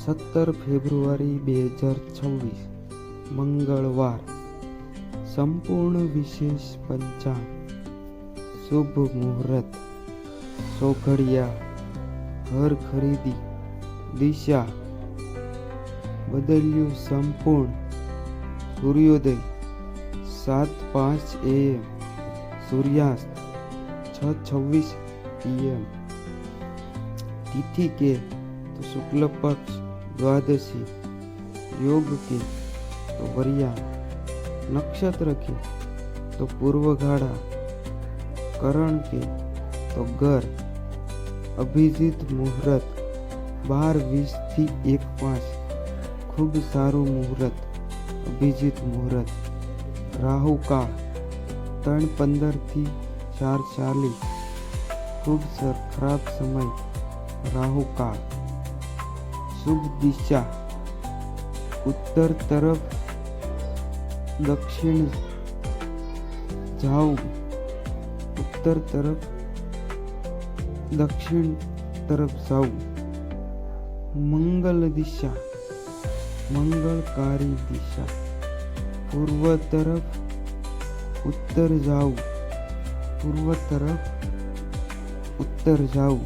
સત્તર ફેબ્રુઆરી બે હજાર છવ્વીસ મંગળવાર સંપૂર્ણ વિશેષ પંચાંગ શુભ મુહૂર્ત સોઘડિયા ઘર ખરીદી દિશા બદલ્યું સંપૂર્ણ સૂર્યોદય સાત પાંચ એએમ સૂર્યાસ્ત છ છવ્વીસ પીએમ તિથિ કે તો શુક્લ પક્ષ દ્વાદશી યોગ કે તો વરિયા નક્ષત્ર કે તો પૂર્વગાળા કરણ કે તો ગર અભિજીત મુહૂર્ત બાર વીસથી એક પાંચ ખૂબ સારું મુહૂર્ત અભિજીત મુહૂર્ત રાહુ કાળ ત્રણ પંદરથી ચાર ચાલીસ ખૂબ સર ખરાબ સમય રાહુ કાળ શુભ દિશા. ઉત્તર તરફ દક્ષિણ જાઓ ઉત્તર તરફ દક્ષિણ તરફ જાઓ મંગલ દિશા. મંગળકારી દિશા. પૂર્વ તરફ ઉત્તર જાઓ પૂર્વ તરફ ઉત્તર જાઓ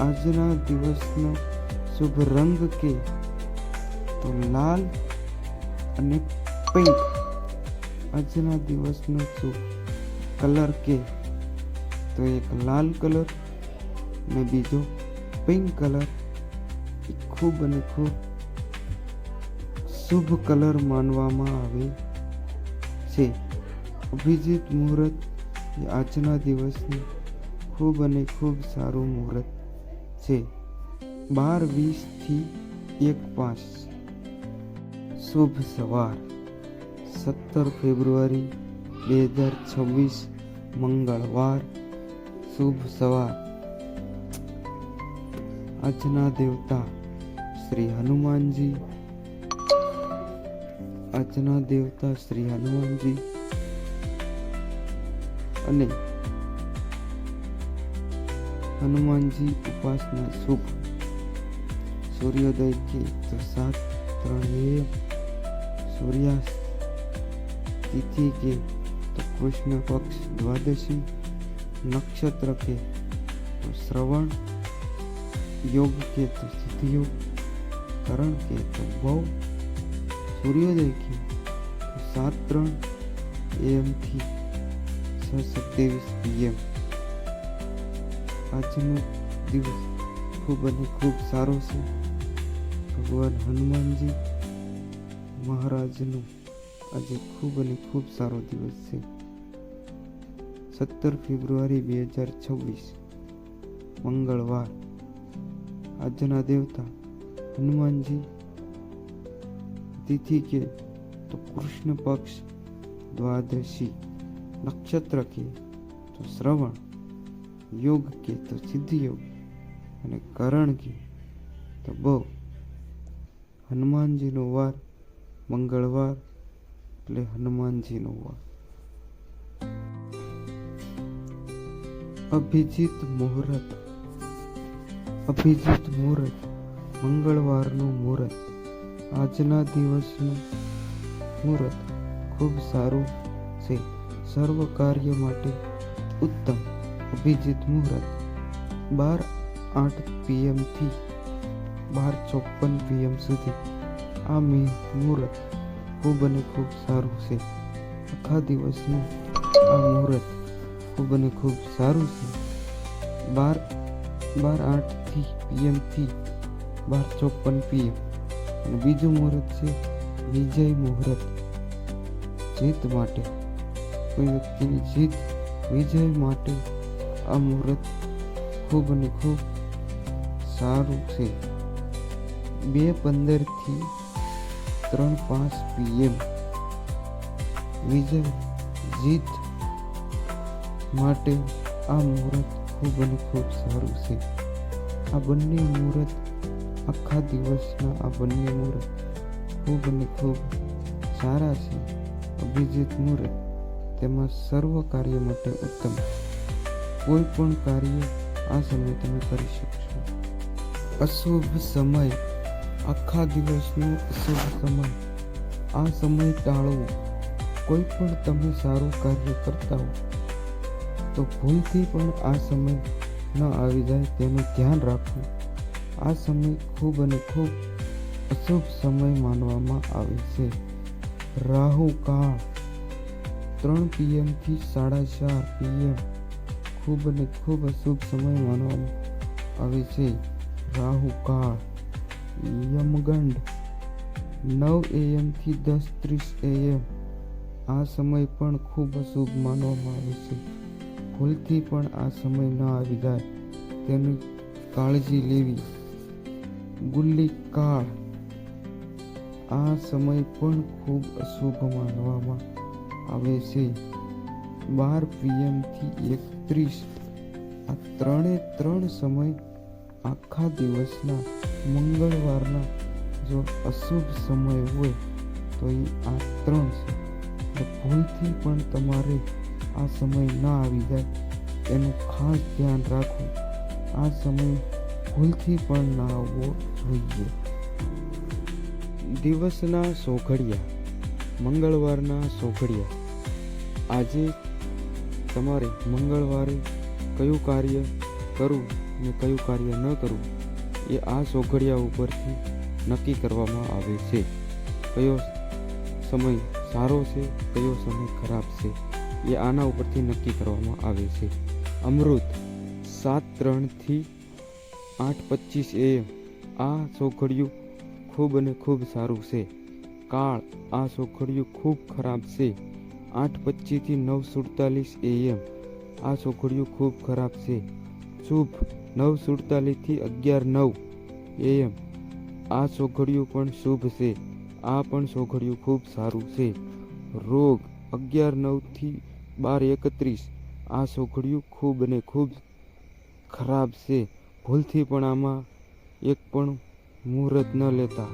આજના દિવસનો શુભ રંગ કે તો લાલ અને પિંક આજના દિવસનો શુભ કલર કે તો એક લાલ કલર ને બીજો પિંક કલર એ ખૂબ અને ખૂબ શુભ કલર માનવામાં આવે છે. અભિજીત મુહૂર્ત આજના દિવસનું ખૂબ અને ખૂબ સારું મુહૂર્ત છે. બાર વીસથી એક પાંચ. શુભ સવાર. સત્તર ફેબ્રુઆરી બે હજાર છવ્વીસ, મંગળવાર. શુભ સવાર. આજના દેવતા શ્રી હનુમાનજી. આજના દેવતા શ્રી હનુમાનજી. અને હનુમાનજી ઉપાસના શુભ સૂર્યોદય કે તો સાત ત્રણ એમ સૂર્યાસ્ત તિથિ કે તો કૃષ્ણ પક્ષ દ્વાદશી નક્ષત્ર કે તો શ્રવણ યોગ કે તો સિદ્ધયોગ કરણ કે તો બહુ સૂર્યોદય કે તો સાત ત્રણ એમથી છ સત્યાવીસ પીએમ આજનો દિવસ ખૂબ અને ખૂબ સારો છે ભગવાન હનુમાનજી મહારાજનો આજે ખૂબ અને ખૂબ સારો દિવસ છે. સત્તર ફેબ્રુઆરી બે હજાર છવ્વીસ, મંગળવાર. આજના દેવતા હનુમાનજી તિથિ કે તો કૃષ્ણ પક્ષ દ્વાદશી નક્ષત્ર કે તો શ્રવણ, યોગ કે તો સિદ્ધ યોગ અને કરણ કે તો બહુ. હનુમાનજીનો વાર, મંગળવાર એટલે હનુમાનજીનો વાર. અભિજીત મુહૂર્ત અભિજીત મુહૂર્ત, મંગળવારનું મુહૂર્ત, આજના દિવસનું મુહૂર્ત ખૂબ સારું છે. સર્વ કાર્ય માટે ઉત્તમ અભિજીત મુહૂર્ત, બાર આઠ પીએમથી બાર ચોપન પીએમ સુધી. આ મે મુહૂર્ત ખૂબ અને ખૂબ સારું છે. આખા દિવસનું આ મુહૂર્ત ખૂબ અને ખૂબ સારું છે. બાર બાર આઠથી પીએમથી બાર ચોપન પીએમ અને બીજું મુહૂર્ત છે વિજય મુહૂર્ત. જીત માટે. કોઈ વ્યક્તિની જીત, વિજય માટે આ મુહૂર્ત ખૂબ અને ખૂબ સારું છે. બે પંદરથી ત્રણ પાંચ પીએમ વિજય જીત માટે આ મુહૂર્ત ખૂબ અને ખૂબ સારું છે. આ બંને મુહૂર્ત આખા દિવસના આ બંને મુહૂર્ત ખૂબ અને ખૂબ સારા છે. અભિજીત મુહૂર્ત તેમાં સર્વ કાર્ય માટે ઉત્તમ. કોઈ પણ કાર્ય આ સમયે તમે કરી શકશો. અશુભ સમય આખા દિવસનો અશુભ સમય. આ સમય ટાળવો. કોઈ પણ તમે સારું કાર્ય કરતા હો, તો ભૂલથી પણ આ સમય ન આવી જાય તેનું ધ્યાન રાખવું. આ સમય ખૂબ અને ખૂબ અશુભ સમય માનવામાં આવે છે. રાહુ કાળ, ત્રણ પીએમથી સાડા ચાર પીએમ ખૂબ અને ખૂબ અશુભ સમય માનવામાં આવે છે. રાહુ કાળ યમગંડ નવ એએમથી દસ ત્રીસ એએમ આ સમય પણ ખૂબ અશુભ માનવામાં આવે છે. ભૂલથી પણ આ સમય ન આવી જાય. તેની કાળજી લેવી. ગુલ્લી કાળ. આ સમય પણ ખૂબ અશુભ માનવામાં આવે છે. બાર પીએમથી એકત્રીસ. આ ત્રણે ત્રણ સમય આખા દિવસના મંગળવારના જો અશુભ સમય હોય, તો એ આ ત્રણ છે. ભૂલથી પણ તમારે આ સમય ના આવી જાય. એનું ખાસ ધ્યાન રાખવું. આ સમય ભૂલથી પણ ના આવવો જોઈએ. દિવસના સોઘડિયા. મંગળવારના સોઘડિયા. આજે તમારે મંગળવારે કયું કાર્ય કરવું ને કયું કાર્ય ન કરવું? એ આ સોઘડિયા ઉપરથી નક્કી કરવામાં આવે છે. કયો સમય સારો છે, કયો સમય ખરાબ છે, એ આના ઉપરથી નક્કી કરવામાં આવે છે. અમૃત સાત ત્રણથી આઠ પચીસ એમ. આ સોઘડિયું ખૂબ અને ખૂબ સારું છે. કાળ આ સોઘડિયું ખૂબ ખરાબ છે. આઠ પચીસથી નવ સુડતાલીસ એએમ આ સોઘડિયું ખૂબ ખરાબ છે. શુભ નવ સુડતાલીસથી અગિયાર નવ એએમ આ સોઘડિયું પણ શુભ છે. આ પણ સોઘડિયું ખૂબ સારું છે. રોગ અગિયાર નવથી બાર એકત્રીસ. આ સોઘડિયું ખૂબ અને ખૂબ ખરાબ છે. ભૂલથી પણ આમાં એક પણ મુહૂર્ત ન લેતા.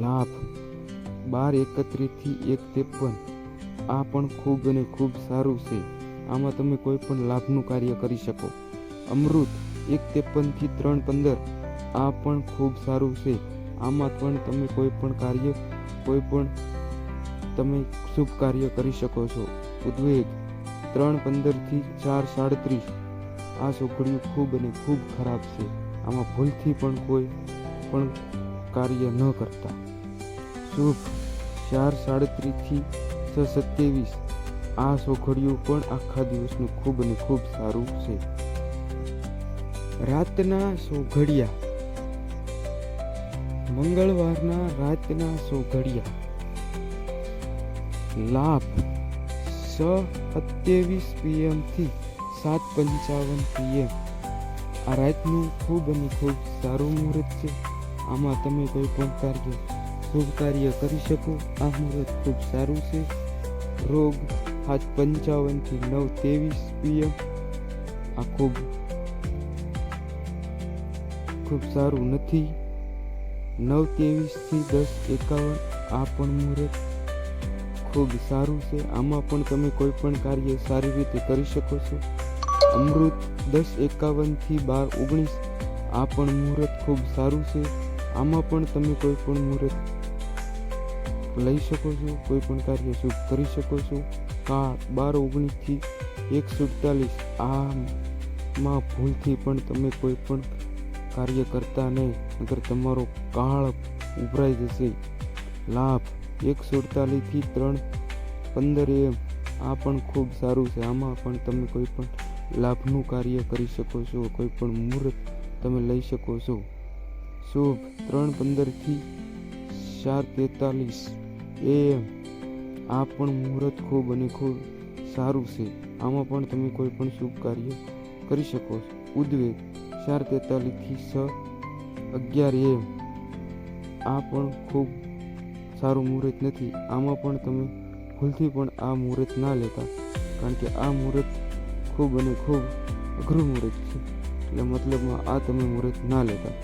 લાભ બાર એકત્રીસથી એક ત્રેપન. આ પણ ખૂબ અને ખૂબ સારું છે. આમાં તમે કોઈ પણ લાભનું કાર્ય કરી શકો. અમૃત, એક ત્રેપનથી ત્રણ પંદર. આ પણ ખૂબ સારું છે. આમાં પણ તમે કોઈ પણ કાર્ય, કોઈ પણ તમે શુભ કાર્ય કરી શકો છો. ઉદ્વેગ, ત્રણ પંદરથી ચાર સાડત્રીસ. આ સોઘડિયું ખૂબ અને ખૂબ ખરાબ છે. આમાં ભૂલથી પણ કોઈ પણ કાર્ય ન કરતા. શુભ, ચાર સાડત્રીસથી છ સત્યાવીસ. આ સોઘડિયું પણ આખા દિવસનું ખૂબ અને ખૂબ સારું છે. રાતના સોઘડિયા મંગળવારના રાતના સોઘડિયા લાભ સ સત્યાવીસ પીએમથી સાત પંચાવન પીએમ આ રાતનું ખૂબ અને ખૂબ સારું મુહૂર્ત છે. આમાં તમે કોઈ પણ કાર્ય, શુભ કાર્ય કરી શકો. આ મુહૂર્ત ખૂબ સારું છે. રોગ સાત પંચાવનથી નવ ત્રેવીસ પીએમ આ ખૂબ ખૂબ સારું નથી. નવ ત્રેવીસથી દસ એકાવન આ પણ મુહૂર્ત ખૂબ સારું છે. આમાં પણ તમે કોઈ પણ કાર્ય સારી રીતે કરી શકો છો. અમૃત દસ એકાવનથી બાર ઓગણીસ આ પણ મુહૂર્ત ખૂબ સારું છે. આમાં પણ તમે કોઈ પણ મુહૂર્ત લઈ શકો છો, કોઈ પણ કાર્ય શુભ કરી શકો છો. કાળ બાર ઓગણીસથી એક સુડતાલીસ આમાં ભૂલથી પણ તમે કોઈ પણ કાર્ય કરતા નહીં અગર તમારો કાળ ઉભરાઈ જશે. લાભ એક અડતાલીસથી ત્રણ પંદર એમ. આ પણ ખૂબ સારું છે. આમાં પણ તમે કોઈ પણ લાભનું કાર્ય કરી શકો છો, કોઈ પણ મુહૂર્ત તમે લઈ શકો છો. શુભ ત્રણ પંદરથી ચાર તેતાલીસ એમ. આ પણ મુહૂર્ત ખૂબ અને ખૂબ સારું છે. આમાં પણ તમે કોઈ પણ શુભ કાર્ય કરી શકો છો. ઉદ્વેગ. ચાર તેતાલીસથી છ અગિયાર એમ. આ પણ ખૂબ સારું મુહૂર્ત નથી. આમાં પણ તમે ભૂલથી પણ આ મુહૂર્ત ના લેતા, કારણ કે આ મુહૂર્ત ખૂબ અને ખૂબ અઘરું મુહૂર્ત છે. એટલે મતલબમાં આ તમે મુહૂર્ત ના લેતા.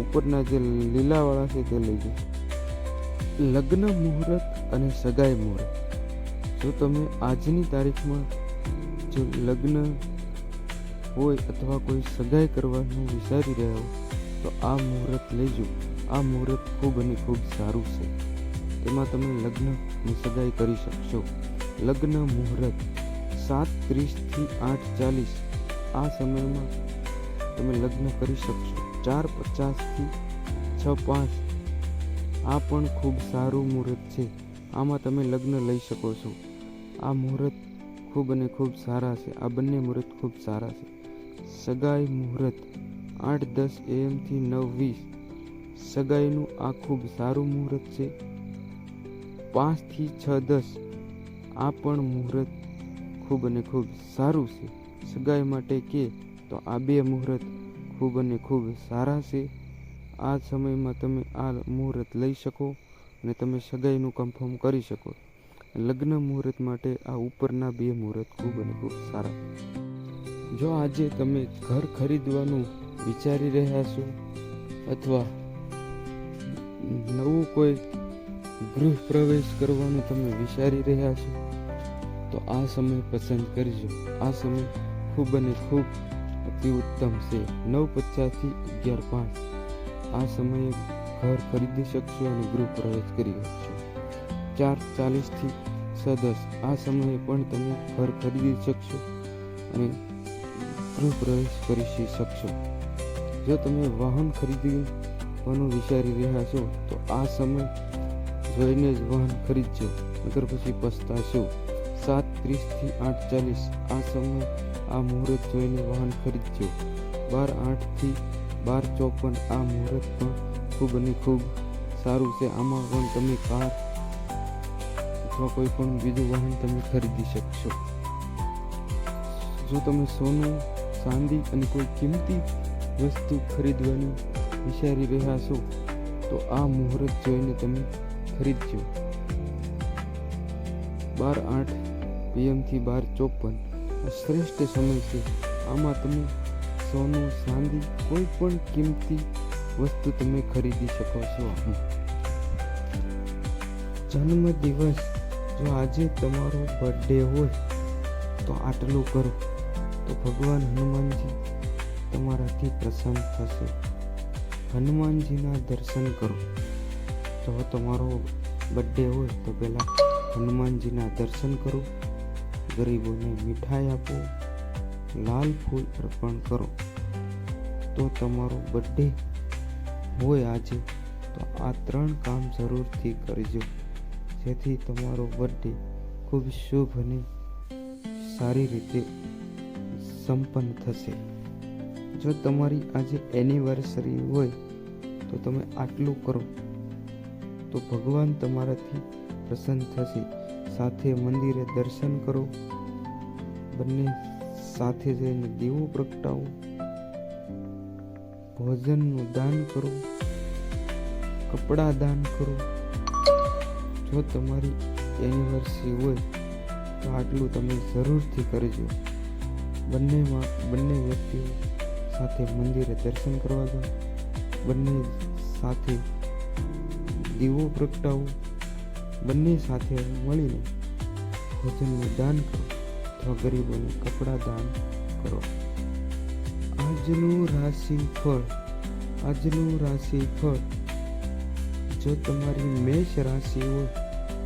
ઉપરના જે લીલાવાળા છે તે લઈ લગ્ન મુહૂર્ત અને સગાઈ મુહૂર્ત. જો તમે આજની તારીખમાં જો લગ્ન હોય અથવા કોઈ સગાઈ કરવાનું વિચારી રહ્યા હો તો આ મુહૂર્ત લેજો. આ મુહૂર્ત ખૂબ અને ખૂબ સારું છે. તેમાં તમે લગ્નની સગાઈ કરી શકશો. લગ્ન મુહૂર્ત સાત ત્રીસથી આઠ ચાલીસ. આ સમયમાં તમે લગ્ન કરી શકશો. ચાર પચાસથી છ પાંચ. આ પણ ખૂબ સારું મુહૂર્ત છે. આમાં તમે લગ્ન લઈ શકો છો. આ મુહૂર્ત ખૂબ અને ખૂબ સારા છે. આ બંને મુહૂર્ત ખૂબ સારા છે. સગાઈ મુહૂર્ત, આઠ દસ એએમથી નવ વીસ. સગાઈનું આ ખૂબ સારું મુહૂર્ત છે. પાંચથી છ દસ. આ પણ મુહૂર્ત ખૂબ અને ખૂબ સારું છે. સગાઈ માટે કે તો આ બે મુહૂર્ત ખૂબ અને ખૂબ સારા છે. આ સમયમાં તમે આ મુહૂર્ત લઈ શકો અને તમે સગાઈનું કન્ફર્મ કરી શકો. લગ્ન મુહૂર્ત માટે આ ઉપરના બે મુહૂર્ત ખૂબ અને ખૂબ સારા. જો આજે તમે ઘર ખરીદવાનું વિચારી રહ્યા છો અથવા નવું કોઈ ગૃહ પ્રવેશ કરવાનું તમે વિચારી રહ્યા છો, તો આ સમય પસંદ કરજો. આ સમય ખૂબ અને ખૂબ અતિ ઉત્તમ છે. નવ પચાસથી અગિયાર પાંચ. આ સમયે ઘર ખરીદી શકશો અને ગૃહ પ્રવેશ કરી શકશો. ચાર ચાલીસથી સદસ આ સમયે પણ તમે ઘર ખરીદી શકશો અને ગૃહ પ્રવેશ કરી શકશો. જો તમે વાહન ખરીદવાનું વિચારી રહ્યા છો, તો આ સમય જોઈને જ વાહન ખરીદજો નગર પછી પસ્તાશો. સાત ત્રીસથી આઠ ચાલીસ, આ સમય, આ મુહૂર્ત જોઈને વાહન ખરીદજો. બાર આઠથી બાર ચોપન, આ મુહૂર્ત પણ ખૂબ અને ખૂબ સારું છે. આમાં પણ તમે કાર અથવા કોઈ પણ બીજું વાહન તમે ખરીદી શકશો. જો તમે સોનું ચાંદી અને કોઈ કિંમતી વસ્તુ ખરીદવાનું વિચારી રહ્યા છો, તો આ મુહૂર્ત જોઈને તમે ખરીદજો. બાર આઠ પીએમથી બાર ચોપન. આ શ્રેષ્ઠ સમય છે. આમાં તમે સોનું ચાંદી કોઈ પણ કિંમતી વસ્તુ તમે ખરીદી શકો છો. જન્મદિવસ. જો આજે તમારો બર્થડે હોય, તો આટલું કરો. તો ભગવાન હનુમાનજી તમારાથી પ્રસન્ન થશે. હનુમાનજીના દર્શન કરો. જો તમારો બર્થડે હોય તો પહેલાં હનુમાનજીના દર્શન કરો. ગરીબોને મીઠાઈ આપો. લાલ ફૂલ અર્પણ કરો. તો તમારો બર્થડે હોય આજે, તો આ ત્રણ કામ જરૂરથી કરજો. જેથી તમારો બર્થડે ખૂબ શુભ અને સારી રીતે સંપન્ન થશે. જો તમારી આજે એનિવર્સરી હોય, તો તમે આટલું કરો. તો ભગવાન તમારાથી પ્રસન્ન થશે. સાથે મંદિરે દર્શન કરો. બંને સાથે જઈને દીવો પ્રગટાવો. ભોજનનું દાન કરો. કપડાં દાન કરો. જો તમારી એનિવર્સરી હોય, તો આટલું તમે જરૂરથી કરજો. બંનેમાં બંને વ્યક્તિઓ સાથે મંદિરે દર્શન કરવા જાઓ બંને સાથે દીવો પ્રગટાવો. બંને સાથે મળીને ભોજનનું દાન કરો. અથવા ગરીબોને કપડાં દાન કરો. આજનું રાશિ ફળ, આજનું રાશિ ફળ. જો તમારી મેષ રાશિ હોય,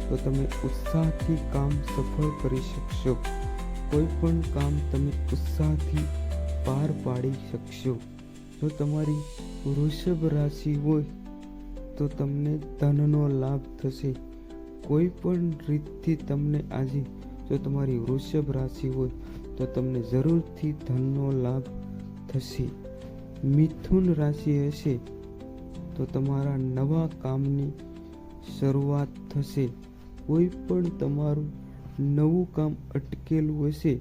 તો તમે ઉત્સાહથી કામ સફળ કરી શકશો. કોઈ પણ કામ તમે ઉત્સાહથી પાર પાડી શકશો. જો તમારી વૃષભ રાશિ હોય, તો તમને ધનનો લાભ થશે. કોઈ પણ રીતથી તમને આજે જો તમારી વૃષભ રાશિ હોય, તો તમને જરૂરથી ધનનો લાભ થશે. મિથુન રાશિ હશે, તો તમારા નવા કામની શરૂઆત થશે. કોઈ પણ તમારું નવું કામ અટકેલું હશે,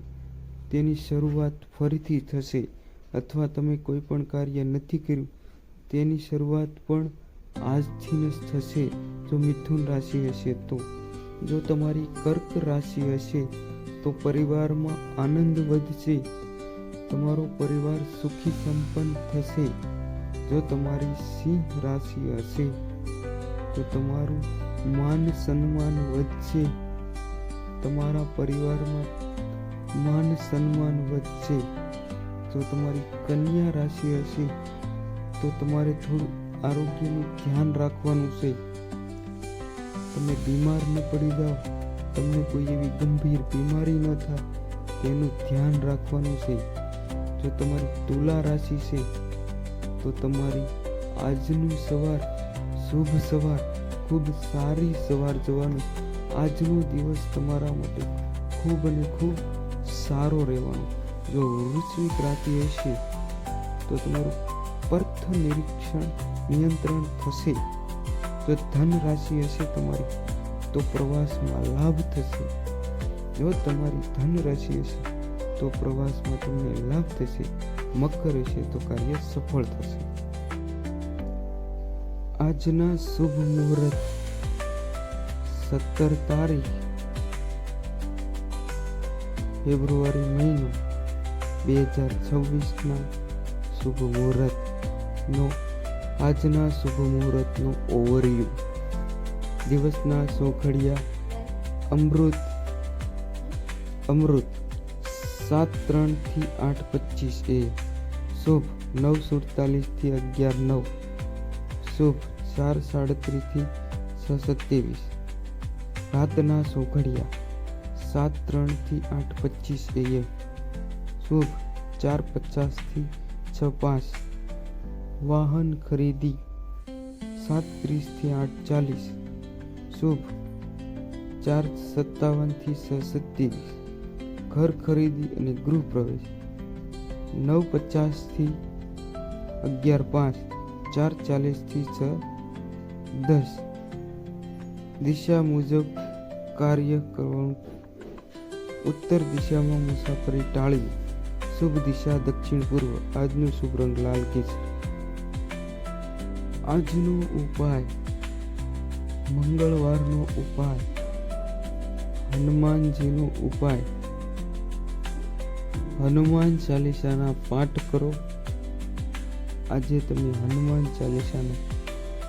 તેની શરૂઆત ફરીથી થશે અથવા તમે કોઈ પણ કાર્ય નથી કર્યું, તેની શરૂઆત પણ આજથી જ થશે. જો મિથુન રાશિ હશે તો, જો તમારી કર્ક રાશિ હશે તો પરિવારમાં આનંદ વધશે, તમારો પરિવાર સુખી સંપન્ન થશે. જો તમારી સિંહ રાશિ હશે તો તમારું માન સન્માન વધશે. તમારા પરિવારમાં માન સન્માન વધશે. જો તમારી કન્યા રાશિ હશે, તો તમારે થોડું આરોગ્યનું ધ્યાન રાખવાનું છે. તમે બીમાર ન પડી જાઓ, તમને કોઈ એવી ગંભીર બીમારી ન થાય, તેનું ધ્યાન રાખવાનું છે. જો તમારી તુલા રાશિ છે, તો તમારી આજનું સવાર, શુભ સવાર, ખૂબ સારી સવાર જવાનું આજનો દિવસ તમારા માટે ખૂબ અને ખૂબ સારો રહેવાનો. જો વૃશ્વિક રાશિ હશે, તો તમારું પર્થ નિરીક્ષણ નિયંત્રણ થશે. જો ધન રાશિ હશે, તમારી તો પ્રવાસમાં લાભ થશે. જો તમારી ધન રાશિ હશે, તો પ્રવાસમાં તમને લાભ થશે. મકર હશે, તો કાર્ય સફળ થશે. આજના શુભ મુહૂર્ત સત્તર તારીખ, ફેબ્રુઆરી મહિનો, બે હજાર છવ્વીસના શુભ મુહૂર્તનો, આજના શુભ મુહૂર્તનો ઓવરવ્યુ દિવસના સોખડિયા, અમૃત અમૃત સાત ત્રણથી આઠ પચીસ એ, શુભ નવ સુડતાલીસથી અગિયાર નવ, શુભ ચાર સાડત્રીસથી છ સત્યાવીસ. રાતના સોઘડિયા સાત ત્રણથી આઠ પચીસ એએમ શુભ ચાર પચાસથી છ પાંચ. વાહન ખરીદી સાત ત્રીસથી આઠ ચાલીસ. શુભ ચાર સત્તાવનથી સત્યાવીસ ઘર ખરીદી અને ગૃહ પ્રવેશ. નવ પચાસથી અગિયાર પાંચ. ચાર ચાલીસથી છ દસ. દિશા મુજબ કાર્ય કરવાનું. ઉત્તર દિશામાં મુસાફરી ટાળવી શુભ દિશા, દક્ષિણ પૂર્વ. આજનું શુભ રંગ લાલ કેસરી આજનો ઉપાય. મંગળવારનો ઉપાય. હનુમાનજીનો ઉપાય. હનુમાન ચાલીસાના પાઠ કરો. આજે તમે હનુમાન ચાલીસાનો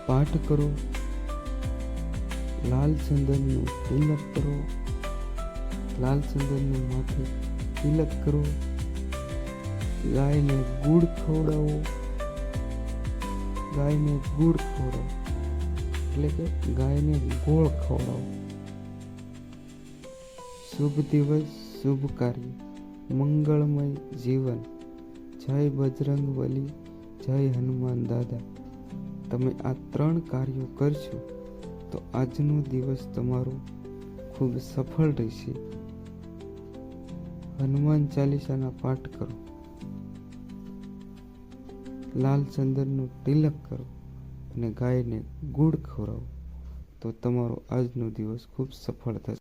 પાઠ કરો. લાલ ચંદનનું તિલક કરો. લાલ ચંદનનું માથે તિલક કરો. ગાયને ગુડ ખવડાવો. ગાયને ગુડ ખવડાવો. એટલે કે ગાયને ગોળ ખવડાવો. શુભ દિવસ, શુભ કાર્ય. મંગળમય જીવન. જય બજરંગ બલી જય હનુમાન દાદા. તમે આ ત્રણ કાર્યો કરશો. તો આજનો દિવસ તમારો ખૂબ સફળ રહેશે. હનુમાન ચાલીસાના પાઠ કરો. લાલ ચંદનનું તિલક કરો અને ગાયને ગુડ ખવડાવો. તો તમારો આજનો દિવસ ખૂબ સફળ થશે.